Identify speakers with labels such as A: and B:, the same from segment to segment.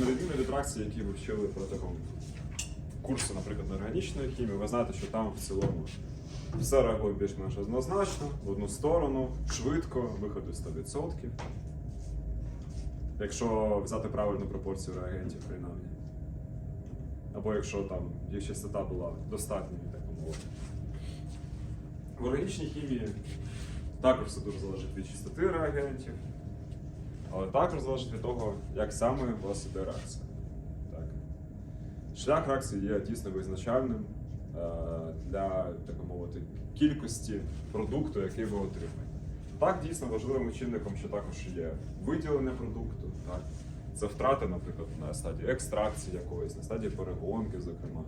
A: на відміну від які ви вчили протягом курсу, наприклад, неорганічної хімії, ви знаєте, що там в цілому все реагує більш-менш однозначно, в одну сторону, швидко, виходить 100%. Якщо взяти правильну пропорцію реагентів, принаймні. Або якщо там їх частота була достатньою, так мовити. В органічній хімії також все дуже залежить від чистоти реагентів, але також залежить від того, як саме у вас іде реакція. Так. Шлях реакції є дійсно визначальним е, для, так мовити, кількості продукту, який ви отримаєте. Так, дійсно важливим чинником, що також є виділення продукту. Так? Це втрати, наприклад, на стадії екстракції якоїсь, на стадії перегонки, зокрема.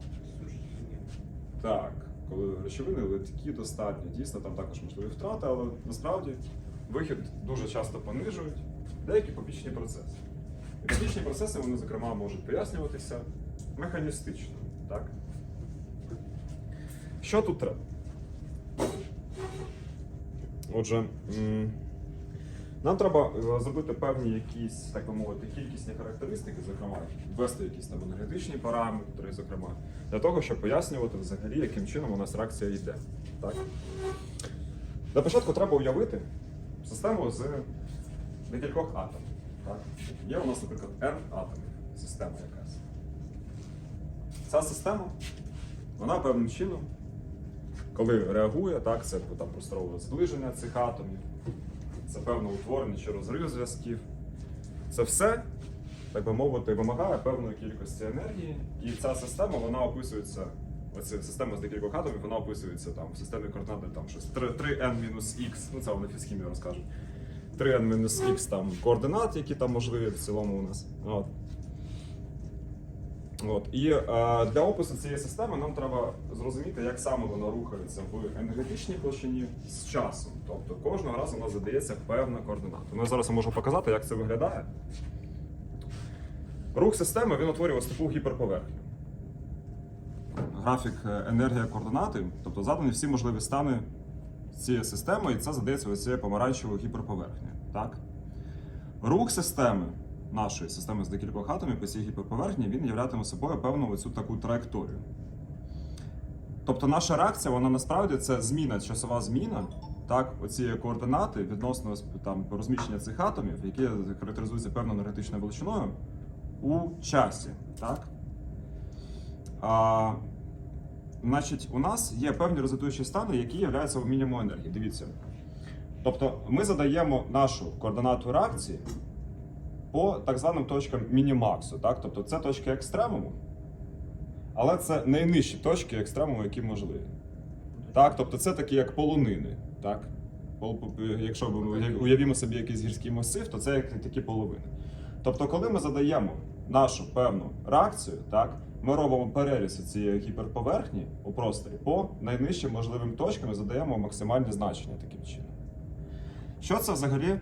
A: Так, коли речовини литкі достатньо, дійсно там також можливі втрати, але насправді вихід дуже часто понижують деякі побічні процеси. І побічні процеси вони, зокрема, можуть пояснюватися механістично. Так? Що тут треба? Отже, нам треба е, зробити певні якісь, так би мовити, кількісні характеристики, зокрема, ввести якісь там енергетичні параметри, зокрема, для того, щоб пояснювати взагалі, яким чином у нас реакція йде. Так? Для початку треба уявити систему з декількох атомів. Так? Є у нас, наприклад, R атомів, система якась. Ця система, вона певним чином, коли реагує, так, це там просторове зближення цих атомів, це певне утворення чи розрив зв'язків. Це все, так би мовити, вимагає певної кількості енергії, і ця система вона описується. Оця система з декількох атомів, вона описується там в системі координат там щось 3n-x, ну це вони фізхімію розкажуть. 3n-x там координат, які там можливі в цілому у нас. От. От. І е, для опису цієї системи нам треба зрозуміти, як саме вона рухається в енергетичній площині з часом. Тобто кожного разу у нас задається певна координата. Ну, я зараз можу показати, як це виглядає. Рух системи він утворює таку гіперповерхню. Графік е, енергія координати, тобто задані всі можливі стани цієї системи, і це задається ось цією помаранчевою гіперповерхнею. Так? Рух системи нашої системи з декількох атомів по цій гіперповерхні він являтиме собою певну оцю таку траєкторію. Тобто наша реакція, вона насправді це зміна, часова зміна, так, оцієї координати відносно там, розміщення цих атомів, які характеризуються певною енергетичною величиною у часі. Так? А, значить, у нас є певні результуючі стани, які являються в мінімуму енергії. Дивіться. Тобто ми задаємо нашу координату реакції по так званим точкам мінімаксу. Так? Тобто це точки екстремуму, але це найнижчі точки екстремуму, які можливі. Так? Тобто це такі як полонини. Так? Якщо ми уявімо собі якийсь гірський масив, то це як такі половини. Тобто, коли ми задаємо нашу певну реакцію, так, ми робимо переріз цієї гіперповерхні у просторі по найнижчим можливим точкам і задаємо максимальні значення таким чином. Що це взагалі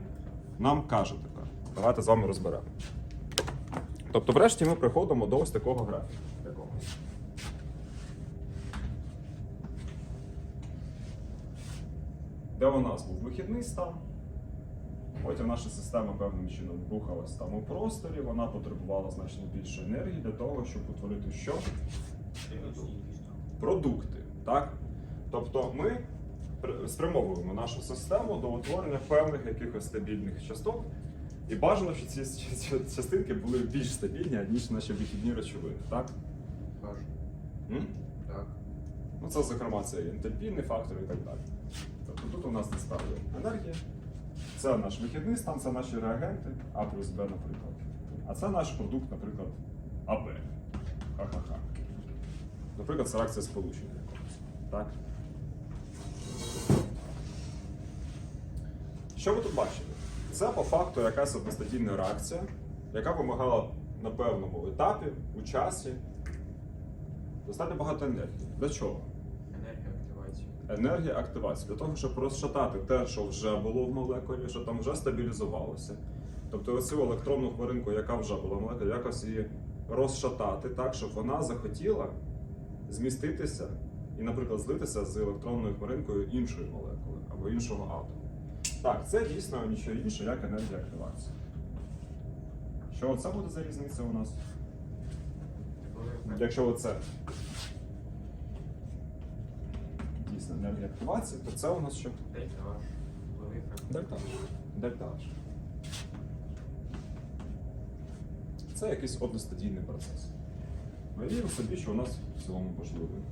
A: нам каже тепер? Давайте з вами розберемо. Тобто, врешті ми приходимо до ось такого графіку. Де у нас був вихідний стан, Потім наша система певним чином рухалась там у просторі, вона потребувала значно більше енергії для того, щоб утворити що? Продукти. Так? Тобто ми спрямовуємо нашу систему до утворення певних якихось стабільних частот. І бажано, щоб ці частинки були більш стабільні, ніж наші вихідні речовини. Так?
B: Бажано. Так.
A: Ну, це, зокрема, це і ентальпійний фактор і так далі. Тобто тут у нас насправді енергія. Це наш вихідний стан, це наші реагенти, А плюс Б, наприклад. А це наш продукт, наприклад, АБ. Ха-ха-ха. Наприклад, це реакція сполучення. Так? Що ви тут бачите? Це по факту якась одностатійна реакція, яка вимагала на певному етапі, у часі, достатньо багато енергії. Для чого?
B: Енергія активації.
A: для того, щоб розшатати те, що вже було в молекулі, що там вже стабілізувалося. Тобто оцю електронну хмаринку, яка вже була в молекулі, якось її розшатати так, щоб вона захотіла зміститися і, наприклад, злитися з електронною хмаринкою іншої молекули або іншого атому. Так, це дійсно нічого інше, як енергія активації. Що це буде за різниця у нас? Якщо оце дійсно енергія активації, то це у нас що?
B: Дельтаж.
A: Дельтаж. Це якийсь одностадійний процес. Уявімо собі, що у нас в цілому можливий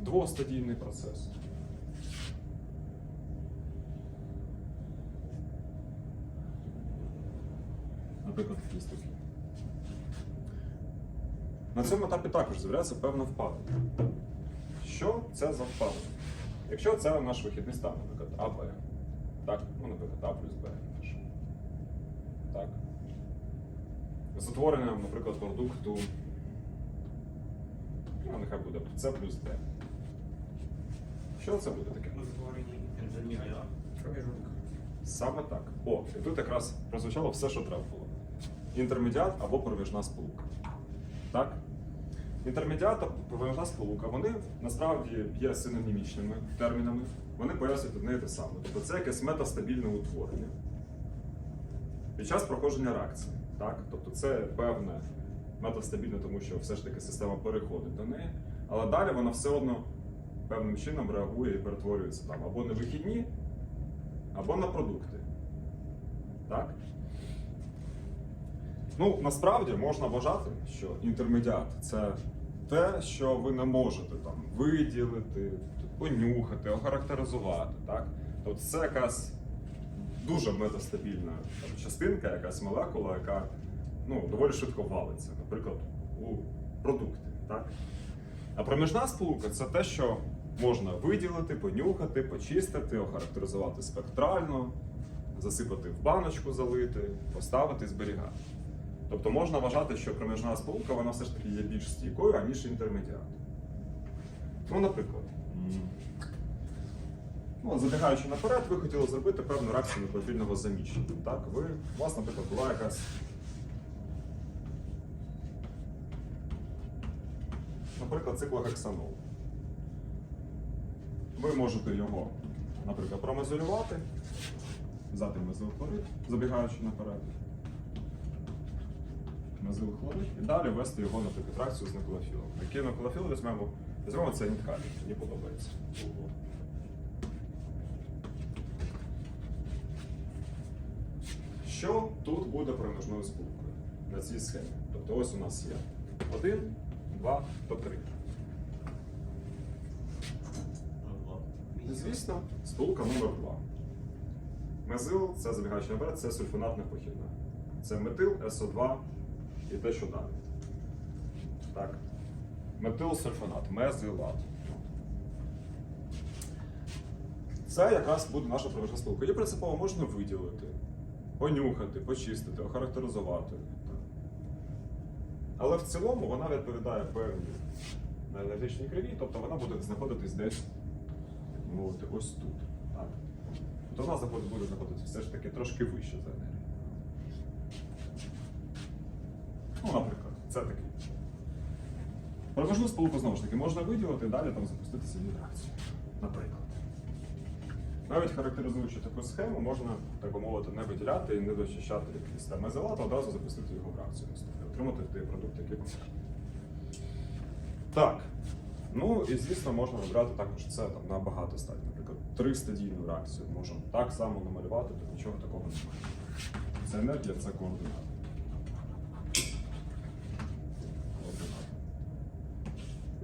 A: двостадійний процес. Наприклад, якийсь такий. На цьому етапі також з'являється певна впадення. Що це за впадення? Якщо це наш вихідний стан, наприклад, АБ, так, ну, наприклад, А плюс Б. Так. З утворенням, наприклад, продукту, ну, нехай буде С плюс Д. Що це буде таке?
B: Інтермедіат. Проміжуток.
A: Саме так. О, і тут якраз прозвучало все, що треба було. Інтермедіат або проміжна сполука. Так? Інтермедіат та сполука, вони насправді є синонімічними термінами. Вони пояснюють одне і те саме. Тобто це якесь метастабільне утворення під час проходження реакції. Так? Тобто це певне метастабільне, тому що все ж таки система переходить до неї, але далі вона все одно певним чином реагує і перетворюється там або на вихідні, або на продукти. Так? Ну, насправді можна вважати, що інтермедіат це те, що ви не можете там виділити, понюхати, охарактеризувати. Так? Тобто це якась дуже метастабільна там, частинка, якась молекула, яка ну, доволі швидко валиться, наприклад, у продукти. Так? А проміжна сполука це те, що можна виділити, понюхати, почистити, охарактеризувати спектрально, засипати в баночку, залити, поставити, зберігати. Тобто можна вважати, що проміжна сполука вона все ж таки є більш стійкою, аніж інтермедіат. Ну, наприклад, ну, забігаючи наперед, ви хотіли зробити певну реакцію нуклеофільного заміщення. Так? Ви, у вас, наприклад, була якась наприклад, циклогексанол. Ви можете його, наприклад, промезолювати, взяти мезилхлорид, забігаючи наперед. Мезилхлорид і далі ввести його, наприклад, реакцію з нуклеофілом. Який нуклеофіл візьмемо? Візьмемо це ніткалій, мені подобається. Що тут буде проміжною сполукою на цій схемі? Тобто ось у нас є один, два та три. Звісно, сполука номер 2 Мезил це забігаючи наперед, це сульфонатна похідна. Це метил, СО2 і те, що далі. Так. Метилсульфонат, мезилат. Це якраз буде наша проміжна сполука. Її принципово можна виділити, понюхати, почистити, охарактеризувати. Але в цілому вона відповідає певній енергетичній криві, тобто вона буде знаходитись десь, мовити, ось тут. Так. Тобто вона буде знаходитися все ж таки трошки вище за енергію. Ну, наприклад, це такий. Проміжну сполуку знову ж таки можна виділити і далі там запустити собі реакцію. Наприклад. Навіть характеризуючи таку схему, можна, так би мовити, не виділяти і не дочищати якийсь там мезелат, а одразу запустити його в реакцію отримати той продукт, який потрібен. Так. Ну і звісно, можна вибрати також це там, на багато стадій. Наприклад, тристадійну реакцію можемо так само намалювати, то нічого такого немає. Це енергія, це. Координати.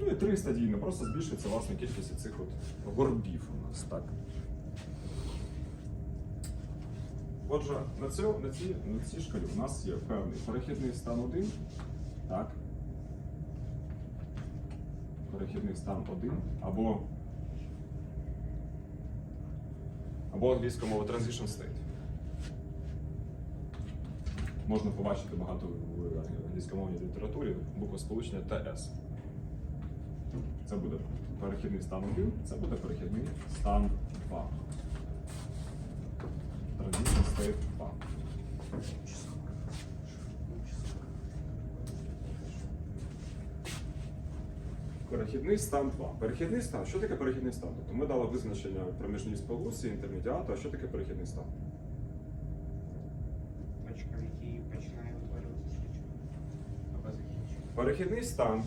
A: Ну і тристадійно, просто збільшується власне кількість цих от горбів у нас, так. Отже, на, цьому, на, цій, на цій шкалі у нас є певний перехідний стан 1, так. Перехідний стан 1, або, або англійською мовою transition state. Можна побачити багато в англійськомовній літературі буква сполучення ТС. Це буде перехідний стан 1, це буде перехідний стан 2. Transition state 2. Перехідний стан 2. Перехідний стан. Що таке перехідний стан? Тобто ми дали визначення проміжній сполуці, інтермедіату, а що таке перехідний стан?
B: Точка, в якій починає утворюватися.
A: Перехідний стан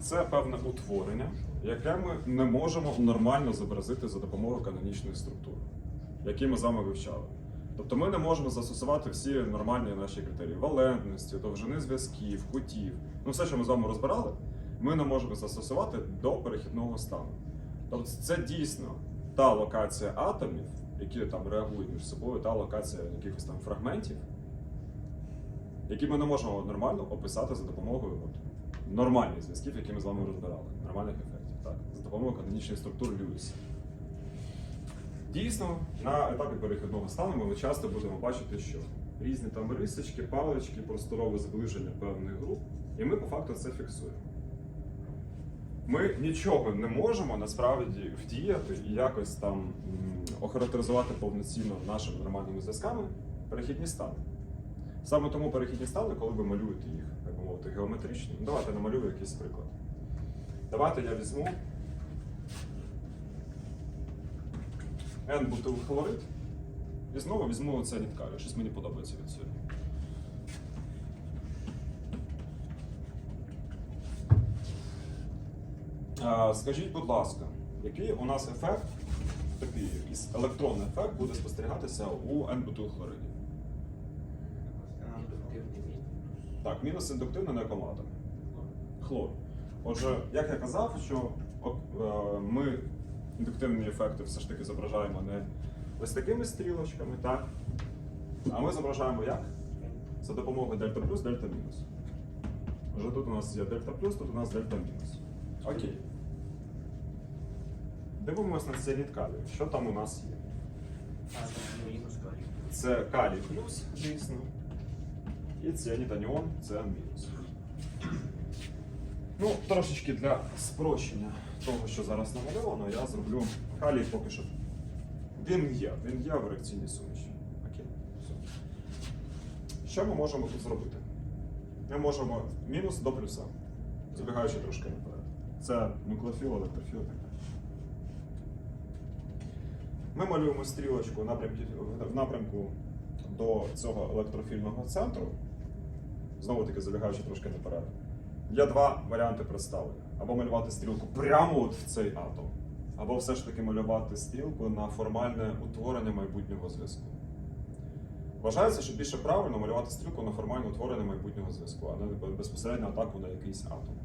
A: це певне утворення, яке ми не можемо нормально зобразити за допомогою канонічної структури, які ми з вами вивчали. Тобто ми не можемо застосувати всі нормальні наші критерії валентності, довжини зв'язків, кутів. Ну, все, що ми з вами розбирали, ми не можемо застосувати до перехідного стану. Тобто це дійсно та локація атомів, які там реагують між собою, та локація якихось там фрагментів, які ми не можемо нормально описати за допомогою нормальних зв'язків, які ми з вами розбирали, нормальних ефектів, так, за допомогою канонічної структури Льюіса. Дійсно, на етапі перехідного стану ми часто будемо бачити, що різні там рисочки, палички, просторове зближення певних груп, і ми по факту це фіксуємо. Ми нічого не можемо насправді вдіяти і якось там охарактеризувати повноцінно нашими нормальними зв'язками перехідні стани. Саме тому перехідні стани, коли ви малюєте їх, так би мовити, геометрично, ну, давайте намалюю якийсь приклад. Давайте я візьму N-бутилхлорид і знову візьму це калію. Щось мені подобається від сьогодні. Скажіть, будь ласка, який у нас ефект, такий електронний ефект буде спостерігатися у N-бутилхлориді? Так, мінус індуктивно на якому? Хлор. Отже, як я казав, що е, ми індуктивні ефекти все ж таки зображаємо не ось такими стрілочками, так? А ми зображаємо як? За допомогою дельта плюс, дельта мінус. Отже, тут у нас є дельта плюс, тут у нас дельта мінус. Окей. Дивимося на ціанід калію. Що там у нас є? Це калій плюс, звісно. І ціанід аніон це мінус. Ну, трошечки для спрощення того, що зараз намальовано, я зроблю калій поки що. Він є, він є в реакційній суміші. Окей. Все. Що ми можемо тут зробити? Ми можемо мінус до плюса, забігаючи трошки наперед. Це нуклеофіл, електрофіл так далі. Ми малюємо стрілочку в напрямку до цього електрофільного центру. Знову таки забігаючи трошки наперед. Є два варіанти представлення. Або малювати стрілку прямо от в цей атом, або все ж таки малювати стрілку на формальне утворення майбутнього зв'язку. Вважається, що більше правильно малювати стрілку на формальне утворення майбутнього зв'язку, а не безпосередньо атаку на якийсь атом.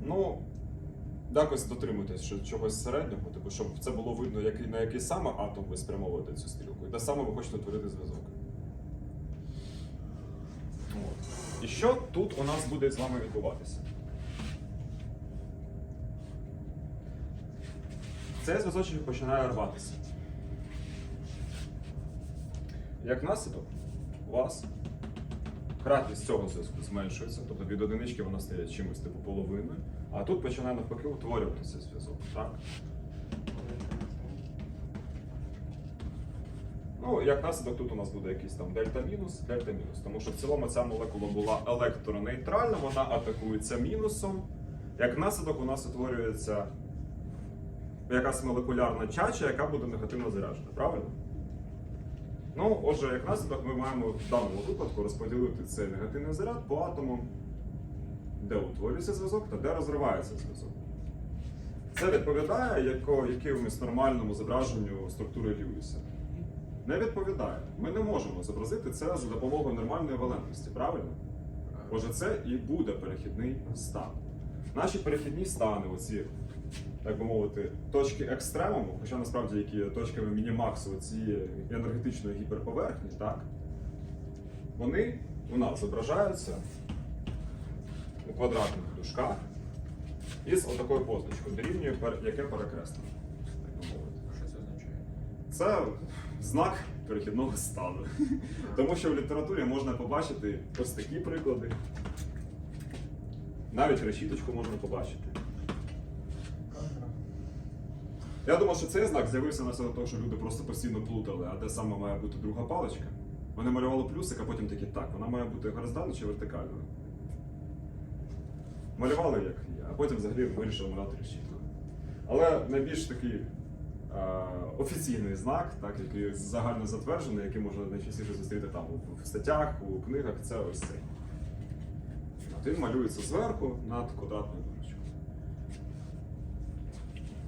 A: Ну, якось дотримуйтесь чогось середнього, типу, щоб це було видно, на який саме атом ви спрямовуєте цю стрілку, і де саме ви хочете утворити зв'язок. От. І що тут у нас буде з вами відбуватися? Цей зв'язочок починає рватися. Як наслідок, у вас кратність цього зв'язку зменшується, тобто від одинички вона стає чимось типу половиною, а тут починає навпаки утворюватися зв'язок. Так? Ну, як наслідок, тут у нас буде якийсь там дельта-мінус, дельта-мінус. Тому що в цілому ця молекула була електронейтральна, вона атакується мінусом. Як наслідок, у нас утворюється якась молекулярна чача, яка буде негативно заряджена, правильно? Ну, отже, як наслідок, ми маємо в даному випадку розподілити цей негативний заряд по атомам, де утворюється зв'язок та де розривається зв'язок. Це відповідає яко, якомусь нормальному зображенню структури Льюіса. Не відповідає. Ми не можемо зобразити це за допомогою нормальної валентності, правильно? Отже, це і буде перехідний стан. Наші перехідні стани, оці, так би мовити, точки екстремуму, хоча насправді які є точками мінімаксу цієї енергетичної гіперповерхні, так? Вони у нас зображаються у квадратних дужках із отакою позначкою, дорівнює яке перекреслено. Так би мовити.
B: Що це означає?
A: Це знак перехідного стану. Тому що в літературі можна побачити ось такі приклади. Навіть решіточку можна побачити. Я думав, що цей знак з'явився на того, що люди просто постійно плутали, а де саме має бути друга паличка. Вони малювали плюсик, а потім такі так, вона має бути горизонтальною чи вертикальною. Малювали як а потім взагалі вирішили малювати решіткою. Але найбільш такий офіційний знак, так, який загально затверджений, який можна найчастіше зустріти там в статтях, у книгах, це ось цей. і малюється зверху над квадратною дужечкою.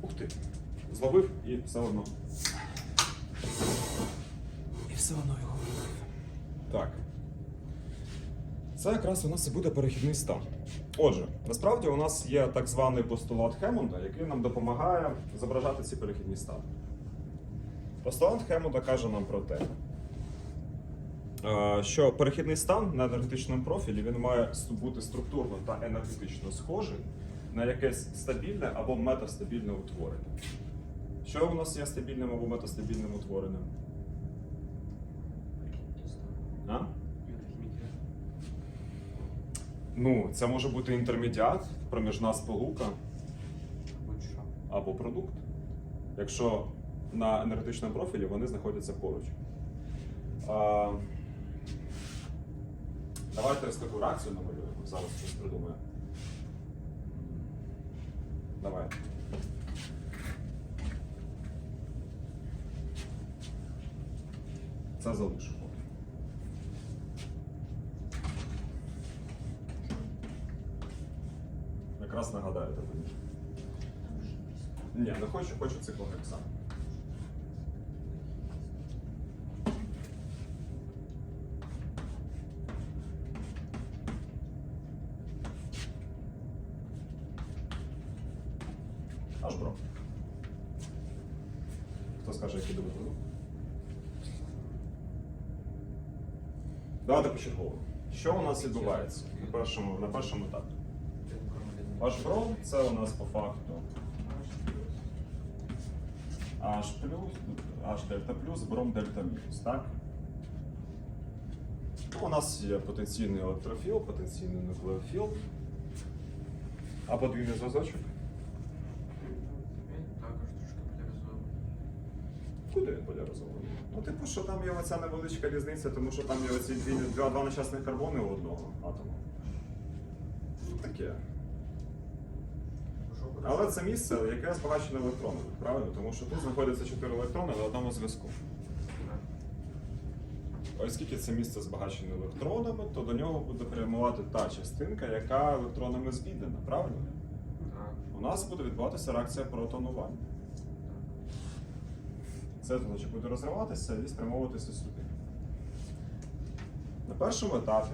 A: Ух ти! Зловив і все одно. І все одно його виловив. Так. Це якраз у нас і буде перехідний стан. Отже, насправді у нас є так званий постулат Хемонда, який нам допомагає зображати ці перехідні стани. Постулат Хемонда каже нам про те, е, що перехідний стан на енергетичному профілі він має бути структурно та енергетично схожий на якесь стабільне або метастабільне утворення. Що у нас є стабільним або метастабільним утворенням? А? Ну, це може бути інтермедіат, проміжна сполука або продукт. Якщо на енергетичному профілі вони знаходяться поруч. А, давайте ось таку реакцію намалюємо. Зараз щось придумаю. Давай. Це залишу. Якраз нагадаєте мені. Ні, не хочу, хочу циклогексан. Аж бро. Хто скаже, який буде продукт? Давайте почергово. Що у нас відбувається на першому, на першому етапі? Аж бро це у нас по факту H плюс, H дельта плюс, бром дельта мінус, так? Ну, у нас є потенційний електрофіл, потенційний нуклеофіл. А подвійний зв'язочок?
B: Він також трошки поляризований.
A: Куди він поляризований? Ну, типу, що там є оця невеличка різниця, тому що там є оці дві, два, два нещасних карбони у одного атому. Ну, Таке. Але це місце, яке збагачене електронами, правильно? Тому що тут знаходяться чотири електрони на одному зв'язку. Оскільки це місце збагачене електронами, то до нього буде прямувати та частинка, яка електронами звідана, правильно? У нас буде відбуватися реакція протонування. Це значить буде розриватися і спрямовуватися сюди. На першому етапі,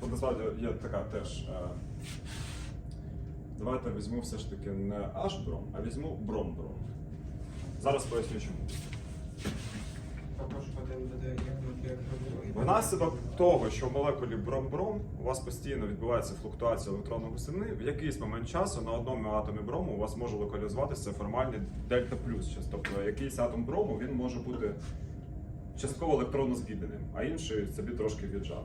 A: тут насправді є така теж. е, Давайте візьму все ж таки не H бром, а візьму бром бром. Зараз поясню чому.
B: Також
A: Внаслідок того, що в молекулі бром-бром у вас постійно відбувається флуктуація електронної густини, в якийсь момент часу на одному атомі брому у вас може локалізуватися формальний дельта плюс. Тобто якийсь атом брому він може бути частково електронно збідненим, а інший собі трошки віджав.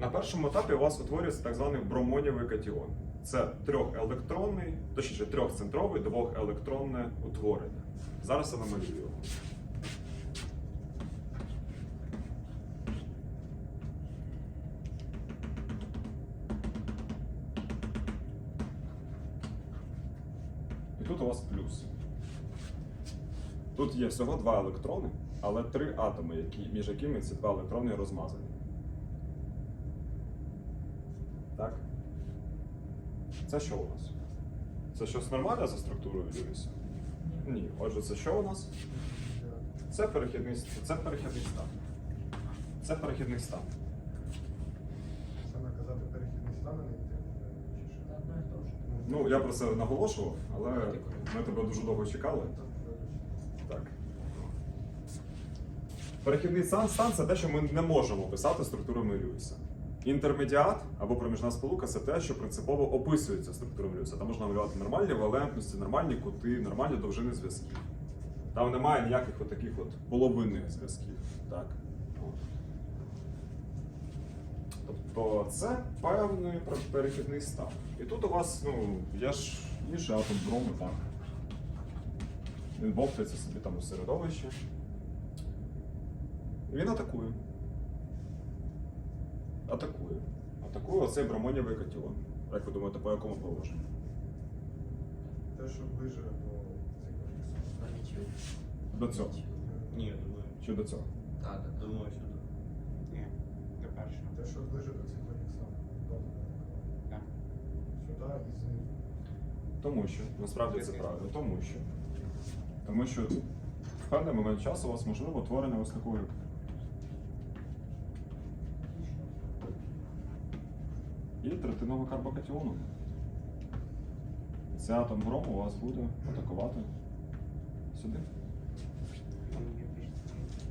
A: На першому етапі у вас утворюється так званий бромонівий катіон. Це трьохелектронний, точніше трьохцентровий двохелектронне утворення. Зараз я намалюю його. І тут у вас плюс. Тут є всього два електрони, але три атоми, які, між якими ці два електрони розмазані. Так? Це що у нас? Це щось нормальне за структурою Льюіса? Ні. Отже, це що у нас? Це перехідний, це перехідний стан. Це перехідний стан.
C: Саме казати перехідний стан, а не що?
A: Ну, я про це наголошував, але ми тебе дуже довго чекали. Так. Перехідний стан, стан це те, що ми не можемо писати структурами Льюіса. Інтермедіат або проміжна сполука це те, що принципово описується структурами Льюіса. Там можна малювати нормальні валентності, нормальні кути, нормальні довжини зв'язків. Там немає ніяких таких от половинних зв'язків. Так. Тобто це певний перехідний стан. І тут у вас, ну, є ж інший атом брому, так. Він бовтається собі там у середовищі. Він атакує атакує. Атакує оцей бромонівий котіло. Як ви думаєте, по якому положенню?
C: Те, що ближе до Нічого.
A: До цього.
B: Ні, я думаю.
A: Що до цього?
B: Так, так,
D: думаю, що до.
B: Ні, до першого. Те, що ближе до цих Так. Сюди і знизу.
A: Тому що, насправді це правда. тому що. Тому що в певний момент часу у вас можливо утворення ось такої І третинного карбокатіону. Цей атом брому у вас буде атакувати сюди.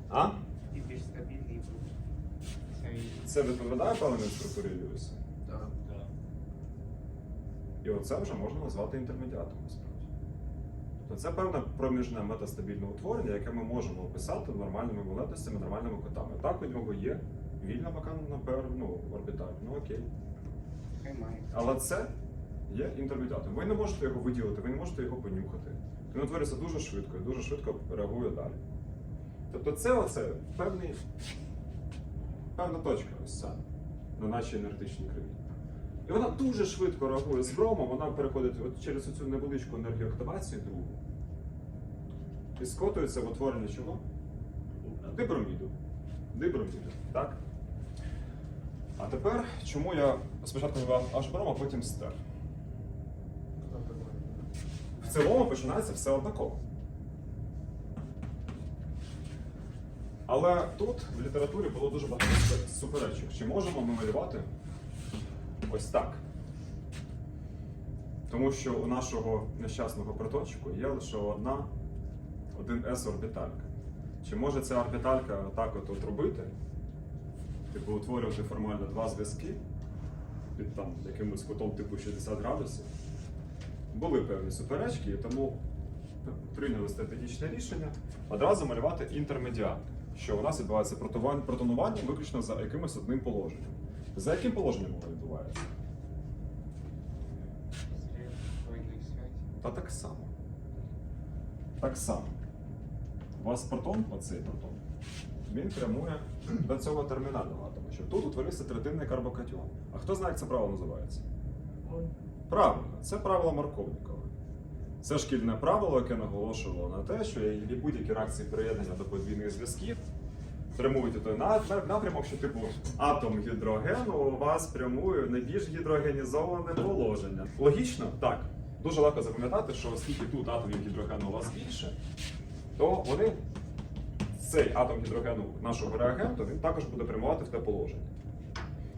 A: А?
B: І більш стабільний. Це
A: відповідає певній структурі Льюіса?
B: Так.
A: І оце вже можна назвати інтермедіатом насправді. Тобто це певне проміжне метастабільне утворення, яке ми можемо описати нормальними валентностями, нормальними котами. Так, у нього є вільна вакантна ну, орбіталь. Ну окей. Але це є інтермедіатом. Ви не можете його виділити, ви не можете його понюхати. Він утворюється дуже швидко і дуже швидко реагує далі. Тобто це оце певний, певна точка ось ця на нашій енергетичній криві. І вона дуже швидко реагує з бромом, вона переходить от через цю невеличку енергію активації другу. І скотується в утворення чого? Диброміду. Диброміду, так? А тепер, чому я спочатку називав аж бром, а потім стер? В цілому починається все однаково. Але тут в літературі було дуже багато суперечок. Чи можемо ми малювати ось так? Тому що у нашого нещасного проточку є лише одна, один S-орбіталька. Чи може ця орбіталька так от, от робити? Типу утворювати формально два зв'язки під там якимось кутом типу 60 градусів? Були певні суперечки, і тому прийняли стратегічне рішення одразу малювати інтермедіат, що у нас відбувається протонування виключно за якимось одним положенням. За яким положенням воно відбувається? Та так само. Так само. У вас протон, оцей протон, він прямує до цього термінального атому, що тут утворився третинний карбокатіон. А хто знає, як це правило називається? Правильно, це правило Марковнікова. Це шкільне правило, яке наголошувало на те, що будь-які реакції приєднання до подвійних зв'язків прямують у той на- на- напрямок, що типу атом гідрогену у вас прямує найбільш гідрогенізоване положення. Логічно, так. Дуже легко запам'ятати, що оскільки тут атомів гідрогену у вас більше, то вони цей атом гідрогену нашого реагенту він також буде прямувати в те положення.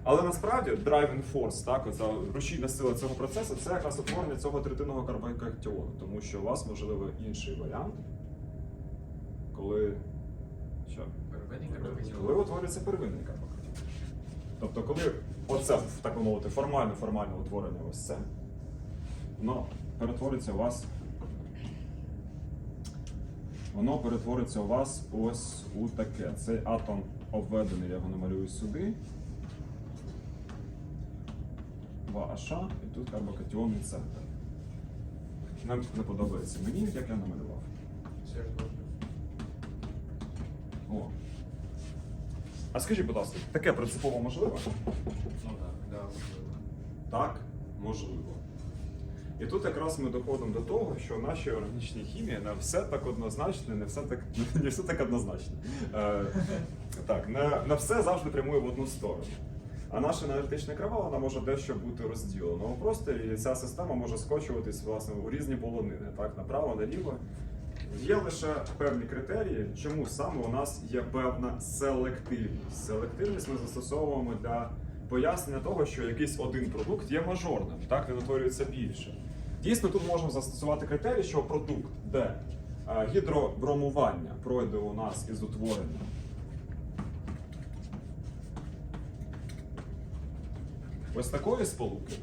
A: Але насправді driving force, так, оця рушійна сила цього процесу, це якраз утворення цього третинного карбокатіону, тому що у вас можливо інший варіант, коли. Що? Коли утворюється первинний карбокатіон. Тобто, коли оце, так би мовити, формальне утворення ось це, воно перетвориться у вас. Воно перетвориться у вас ось у таке. Цей атом обведений, я його намалюю сюди. Ваша, і тут карбокатіонний центр. Нам не подобається мені, як я намалював. О. А скажіть, будь ласка, таке принципово можливо?
B: Ну так, да, можливо.
A: Так, можливо. І тут якраз ми доходимо до того, що в нашій органічній хімії не все так однозначно, не все так, не все так однозначно. Е, так, не, не все завжди прямує в одну сторону. А наша енергетична крива вона може дещо бути розділена у просторі, і ця система може скочуватись власне у різні полонини, так, направо, наліво. Є лише певні критерії, чому саме у нас є певна селективність. Селективність ми застосовуємо для пояснення того, що якийсь один продукт є мажорним, так він утворюється більше. Дійсно, тут можемо застосувати критерій, що продукт, де е, гідробромування пройде у нас із утворенням. Ось такої сполуки,